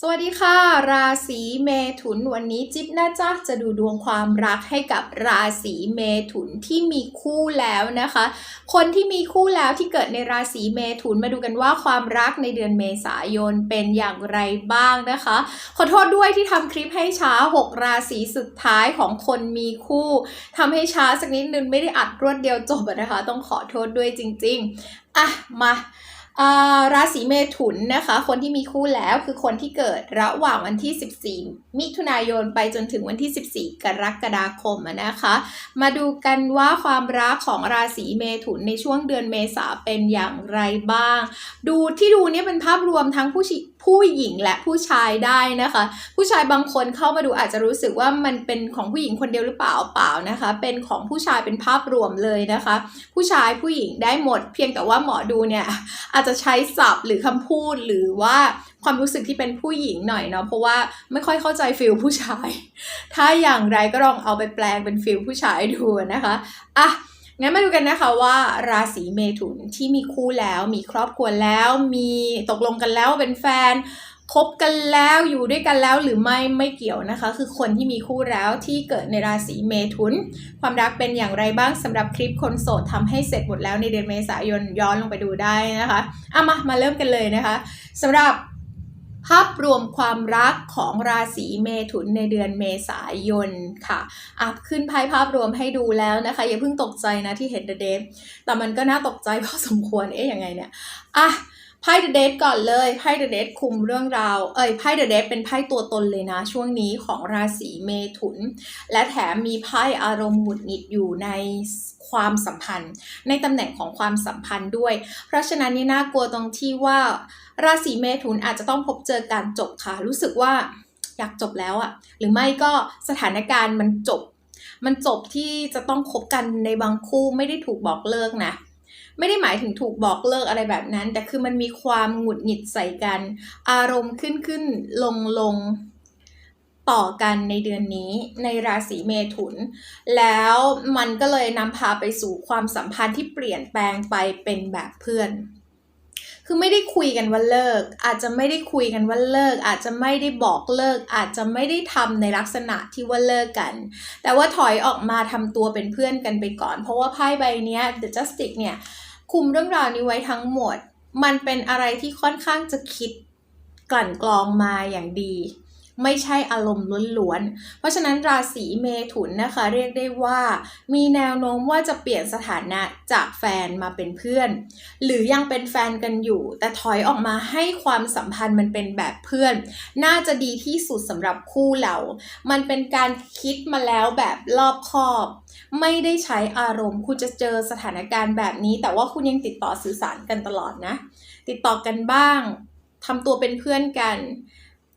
สวัสดีค่ะ ราศีเมถุนวันนี้จิ๊บน่าจะจะดูดวงความรักให้กับราศีเมถุนที่มีคู่แล้วนะคะ คนที่มีคู่แล้วที่เกิดในราศีเมถุนมาดูกันว่าความรักในเดือนเมษายนเป็นอย่างไรบ้างนะคะ ขอโทษด้วยที่ทำคลิปให้ช้า 6 ราศีสุดท้ายของคนมีคู่ทำให้ช้าสักนิดนึงไม่ได้อัดรวดเดียวจบนะคะ ต้องขอโทษด้วยจริง ๆอะมา ราศีเมถุนนะคะ คนที่มีคู่แล้วคือคนที่เกิดระหว่างวันที่ 14 มิถุนายนไปจนถึงวันที่ 14 กรกฎาคมนะคะ มาดูกันว่าความรักของราศีเมถุนในช่วงเดือนเมษาเป็นอย่างไรบ้าง ดูที่ดูเนี่ยเป็นภาพรวมทั้งผู้ชิ ผู้หญิงและผู้ชายได้นะคะ ผู้ชายบางคนเข้ามาดูอาจจะรู้สึกว่ามันเป็นของผู้หญิงคนเดียวหรือเปล่าเปล่านะคะ เป็นของผู้ชายเป็นภาพรวมเลยนะคะ ผู้ชายผู้หญิงได้หมด เพียงแต่ว่าหมอดูเนี่ยอาจจะใช้ศัพท์หรือคำพูดหรือว่าความรู้สึกที่เป็นผู้หญิงหน่อยเนาะเพราะว่าไม่ค่อยเข้าใจฟิลผู้ชาย ถ้าอย่างไรก็ลองเอาไปแปลงเป็นฟิลผู้ชายดูนะคะอะ งั้นมาดูกันนะคะว่าราศีเมถุนที่มีคู่แล้ว มีครอบครัวแล้ว มีตกลงกันแล้วเป็นแฟนคบกันแล้วอยู่ด้วยกันแล้วหรือไม่ไม่เกี่ยวนะคะ คือคนที่มีคู่แล้วที่เกิดในราศีเมถุน ความรักเป็นอย่างไรบ้างสำหรับคลิปคนโสดทำให้เสร็จหมดแล้วในเดือนเมษายนย้อนลงไปดูได้นะคะเอามามาเริ่มกันเลยนะคะสำหรับ ภาพรวมความรักของราศีเมถุนในเดือนเมษายนค่ะ อัพขึ้นไพ่ภาพรวมให้ดูแล้วนะคะ อย่าเพิ่งตกใจนะที่เห็นเดเดแต่มันก็น่าตกใจพอสมควร เอ๊ะยังไงเนี่ย อะ ไพ่เดเดก่อนเลยไพ่เดเดคุมเรื่องราว เอ้ยไพ่เดเดเป็นไพ่ตัวตนเลยนะ ช่วงนี้ของราศีเมถุน และแถมมีไพ่อารมณ์หงุดหงิดอยู่ในความสัมพันธ์ ในตำแหน่งของความสัมพันธ์ด้วย เพราะฉะนั้นนี่น่ากลัวตรงที่ว่าราศีเมถุนอาจจะต้องพบเจอการจบค่ะ รู้สึกว่าอยากจบแล้วอะหรือไม่ก็สถานการณ์มันจบ มันจบที่จะต้องคบกันในบางคู่ไม่ได้ถูกบอกเลิกนะ ไม่ได้หมายถึงถูกบอกเลิกอะไรแบบนั้น แต่คือมันมีความหงุดหงิดใส่กัน อารมณ์ขึ้นขึ้นลงลงต่อกันในเดือนนี้ในราศีเมถุน แล้วมันก็เลยนำพาไปสู่ความสัมพันธ์ที่เปลี่ยนแปลงไปเป็นแบบเพื่อน คือไม่ได้คุยกันว่าเลิก อาจจะไม่ได้คุยกันว่าเลิก อาจจะไม่ได้บอกเลิก อาจจะไม่ได้ทำในลักษณะที่ว่าเลิกกัน แต่ว่าถอยออกมาทำตัวเป็นเพื่อนกันไปก่อน เพราะว่าไพ่ใบนี้ The Justice เนี่ย คุมเรื่องราวนี้ไว้ทั้งหมด มันเป็นอะไรที่ค่อนข้างจะคิดกลั่นกรองมาอย่างดี ไม่ใช่อารมณ์ล้วนๆ เพราะฉะนั้นราศีเมถุนนะคะเรียกได้ว่า มีแนวโน้มว่าจะเปลี่ยนสถานะจากแฟนมาเป็นเพื่อน หรือยังเป็นแฟนกันอยู่ แต่ถอยออกมาให้ความสัมพันธ์มันเป็นแบบเพื่อน น่าจะดีที่สุดสำหรับคู่เรา มันเป็นการคิดมาแล้วแบบรอบคอบ ไม่ได้ใช้อารมณ์ คุณจะเจอสถานการณ์แบบนี้ แต่ว่าคุณยังติดต่อสื่อสารกันตลอดนะ ติดต่อกันบ้างทำตัวเป็นเพื่อนกัน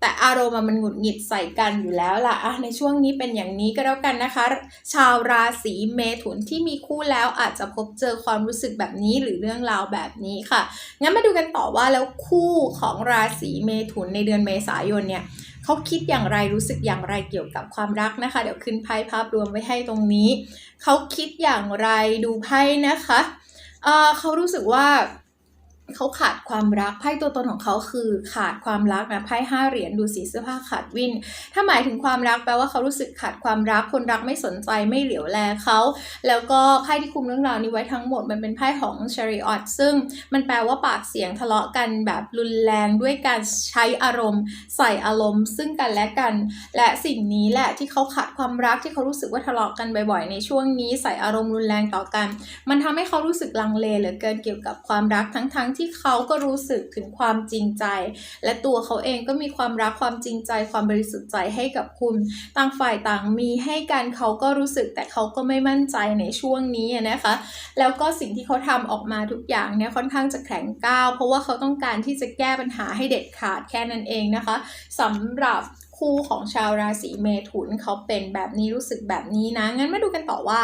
แต่อารมณ์มันหงุดหงิดใส่กันอยู่แล้วล่ะในช่วงนี้เป็นอย่างนี้ก็แล้วกันนะคะ ชาวราศีเมถุนที่มีคู่แล้วอาจจะพบเจอความรู้สึกแบบนี้หรือเรื่องราวแบบนี้ค่ะ งั้นมาดูกันต่อว่าแล้วคู่ของราศีเมถุนในเดือนเมษายนเนี่ยเขาคิดอย่างไรรู้สึกอย่างไรเกี่ยวกับความรักนะคะ เดี๋ยวขึ้นไพ่ภาพรวมไว้ให้ตรงนี้ เขาคิดอย่างไรดูไพ่นะคะเเขารู้สึกว่า เขาขาดความรักไพ่ตัวตนของเขาคือขาดความรักนะไพ่ห้าเหรียญดูสีเสื้อผ้าขาดวิน ถ้าหมายถึงความรักแปลว่าเขารู้สึกขาดความรักคนรักไม่สนใจไม่เหลียวแลเขาแล้วก็ไพ่ที่คุมเรื่องราวนี้ไว้ทั้งหมดมันเป็นไพ่ของ Chariot ซึ่งมันแปลว่าปากเสียงทะเลาะกันแบบรุนแรงด้วยการใช้อารมณ์ ใส่อารมณ์ ซึ่งกันและกัน และสิ่งนี้แหละที่เขาขาดความรักที่เขารู้สึกว่าทะเลาะกันบ่อยๆ ในช่วงนี้ใส่อารมณ์รุนแรงต่อกัน มันทำให้เขารู้สึกลังเลเหลือเกินเกี่ยวกับความรักทั้งๆที่เขาก็รู้สึกถึงความจริงใจ และตัวเขาเองก็มีความรักความจริงใจ ความบริสุทธิ์ใจให้กับคุณ ต่างฝ่ายต่างมีให้กันเขาก็รู้สึกแต่เขาก็ไม่มั่นใจในช่วงนี้นะคะ แล้วก็สิ่งที่เขาทำออกมาทุกอย่างเนี่ยค่อนข้างจะแข็งก้าว เพราะว่าเขาต้องการที่จะแก้ปัญหาให้เด็ดขาดแค่นั้นเองนะคะสำหรับ คู่ของชาวราศีเมถุนเขาเป็นแบบนี้รู้สึกแบบนี้นะ งั้นมาดูกันต่อว่า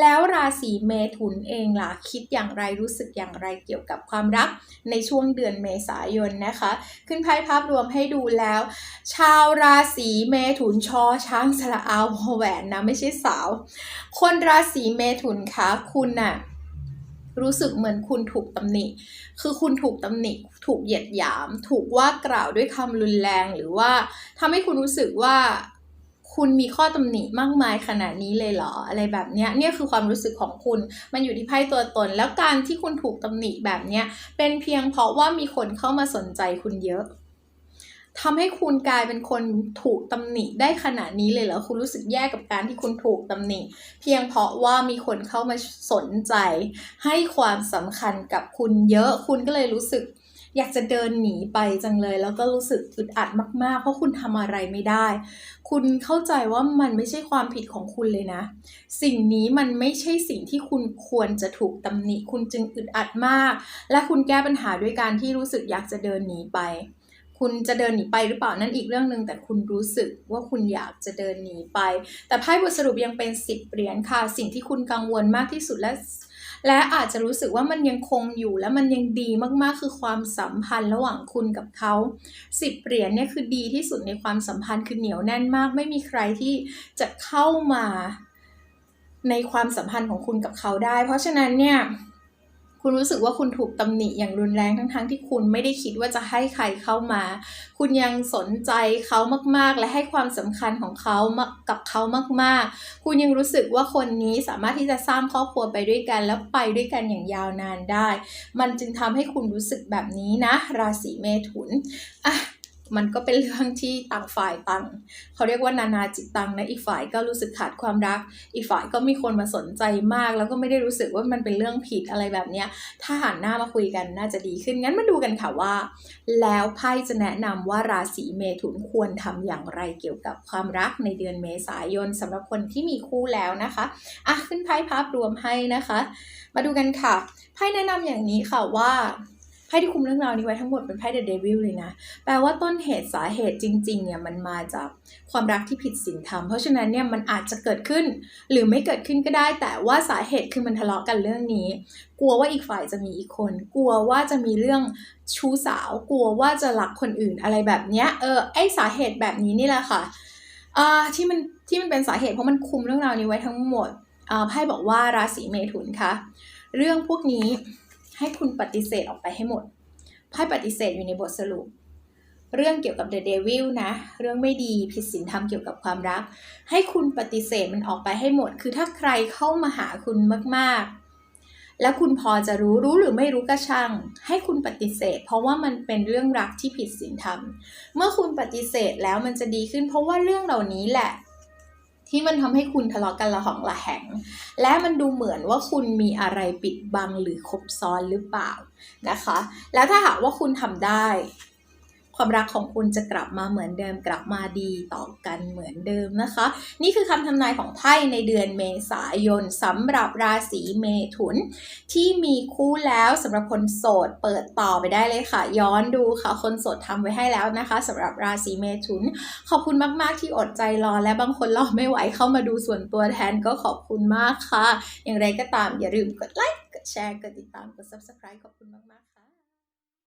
แล้วราศีเมถุนเองล่ะคิดอย่างไรรู้สึกอย่างไรเกี่ยวกับความรักในช่วงเดือนเมษายนนะคะ ขึ้นไพ่ภาพรวมให้ดูแล้ว ชาวราศีเมถุนชอช้างสระอาวแหวนนะไม่ใช่สาว คนราศีเมถุนคะคุณน่ะ รู้สึกเหมือนคุณถูกตำหนิ คือคุณถูกตำหนิ ถูกเหยียดหยาม ถูกว่ากล่าวด้วยคำรุนแรงหรือว่าทำให้คุณรู้สึกว่าคุณมีข้อตำหนิมากมายขนาดนี้เลยเหรอ อะไรแบบเนี้ยเนี่ยคือความรู้สึกของคุณ มันอยู่ที่ไพ่ตัวตน แล้วการที่คุณถูกตำหนิแบบเนี้ยเป็นเพียงเพราะว่ามีคนเข้ามาสนใจคุณเยอะ ทำให้คุณกลายเป็นคนถูกตำหนิได้ขนาดนี้เลยเหรอคุณรู้สึกแย่กับการที่คุณถูกตำหนิ เพียงเพราะว่ามีคนเข้ามาสนใจ ให้ความสำคัญกับคุณเยอะคุณก็เลยรู้สึก อยากจะเดินหนีไปจังเลย แล้วก็รู้สึกอึดอัดมากๆ เพราะคุณทำอะไรไม่ได้ คุณเข้าใจว่ามันไม่ใช่ความผิดของคุณเลยนะ สิ่งนี้มันไม่ใช่สิ่งที่คุณควรจะถูกตำหนิ คุณจึงอึดอัดมาก และคุณแก้ปัญหาด้วยการที่รู้สึกอยากจะเดินหนีไป คุณจะเดินหนีไปหรือเปล่านั่นอีกเรื่องหนึ่งแต่คุณรู้สึกว่าคุณอยากจะเดินหนีไป แต่ไพ่บทสรุปยังเป็นสิบเหรียญค่ะ สิ่งที่คุณกังวลมากที่สุดและและอาจจะรู้สึกว่ามันยังคงอยู่และมันยังดีมากๆ คือความสัมพันธ์ระหว่างคุณกับเขาสิบเหรียญเนี่ยคือดีที่สุดในความสัมพันธ์คือเหนียวแน่นมาก ไม่มีใครที่จะเข้ามาในความสัมพันธ์ของคุณกับเขาได้ เพราะฉะนั้นเนี่ย คุณรู้สึกว่าคุณถูกตำหนิอย่างรุนแรงทั้งๆทที่คุณไม่ได้คิดว่าจะให้ใครเข้ามา คุณยังสนใจเขามากๆ และให้ความสำคัญของเขากับเขามากๆ คุณยังรู้สึกว่าคนนี้สามารถที่จะสร้างครอบครัวไปด้วยกัน แล้วไปด้วยกันอย่างยาวนานได้ มันจึงทำให้คุณรู้สึกแบบนี้นะ ราศีเมถุนอะ มันก็เป็นเรื่องที่ต่างฝ่ายต่างเขาเรียกว่านานาจิตตังนะอีกฝ่ายก็รู้สึกขาดความรัก อีกฝ่ายก็มีคนมาสนใจมาก แล้วก็ไม่ได้รู้สึกว่ามันเป็นเรื่องผิดอะไรแบบเนี้ยถ้าหันหน้ามาคุยกันน่าจะดีขึ้นงั้นมาดูกันค่ะว่า แล้วไพ่จะแนะนำว่าราศีเมถุนควรทำอย่างไรเกี่ยวกับความรักในเดือนเมษายนสำหรับคนที่มีคู่แล้วนะคะอะขึ้นไพ่ภาพรวมให้นะคะ มาดูกันค่ะไพ่แนะนำอย่างนี้ค่ะว่า ไพ่ที่คุมเรื่องราวนี้ไว้ทั้งหมดเป็นไพ่เดอะเดวิลเลยนะ แปลว่าต้นเหตุสาเหตุจริงๆเนี่ยมันมาจากความรักที่ผิดศีลธรรม เพราะฉะนั้นเนี่ยมันอาจจะเกิดขึ้น หรือไม่เกิดขึ้นก็ได้ แต่ว่าสาเหตุคือมันทะเลาะกันเรื่องนี้ กลัวว่าอีกฝ่ายจะมีอีกคน กลัวว่าจะมีเรื่องชู้สาว กลัวว่าจะรักคนอื่นอะไรแบบเนี้ย เออ ไอสาเหตุแบบนี้นี่แหละค่ะอ่าที่มันที่มันเป็นสาเหตุเพราะมันคุมเรื่องราวนี้ไว้ทั้งหมดอ่าไพ่บอกว่าราศีเมถุนคะเรื่องพวกนี้ ให้คุณปฏิเสธออกไปให้หมดไพ่ปฏิเสธอยู่ในบทสรุป เรื่องเกี่ยวกับ The Devil นะ เรื่องไม่ดีผิดศีลธรรมเกี่ยวกับความรัก ให้คุณปฏิเสธมันออกไปให้หมด คือถ้าใครเข้ามาหาคุณมากๆ แล้วคุณพอจะรู้รู้หรือไม่รู้ก็ช่าง ให้คุณปฏิเสธ เพราะว่ามันเป็นเรื่องรักที่ผิดศีลธรรม เมื่อคุณปฏิเสธแล้วมันจะดีขึ้น เพราะว่าเรื่องเหล่านี้แหละ ที่มันทำให้คุณทะเลาะกันละหองละแหง และมันดูเหมือนว่าคุณมีอะไรปิดบังหรือคบซ้อนหรือเปล่านะคะ แล้วถ้าหากว่าคุณทำได้ ความรักของคุณจะกลับมาเหมือนเดิมกลับมาดีต่อกันเหมือนเดิมนะคะ นี่คือคำทำนายของไพ่ในเดือนเมษายนสำหรับราศีเมถุน ที่มีคู่แล้วสำหรับคนโสดเปิดต่อไปได้เลยค่ะ ย้อนดูค่ะ คนโสดทำไว้ให้แล้วนะคะสำหรับราศีเมถุน ขอบคุณมาก ๆ ที่อดใจรอและบางคนรอไม่ไหวเข้ามาดูส่วนตัวแทนก็ขอบคุณมากค่ะ อย่างไรก็ตามอย่าลืมกดไลค์กดแชร์กดติดตามกด subscribe ขอบคุณมาก ๆ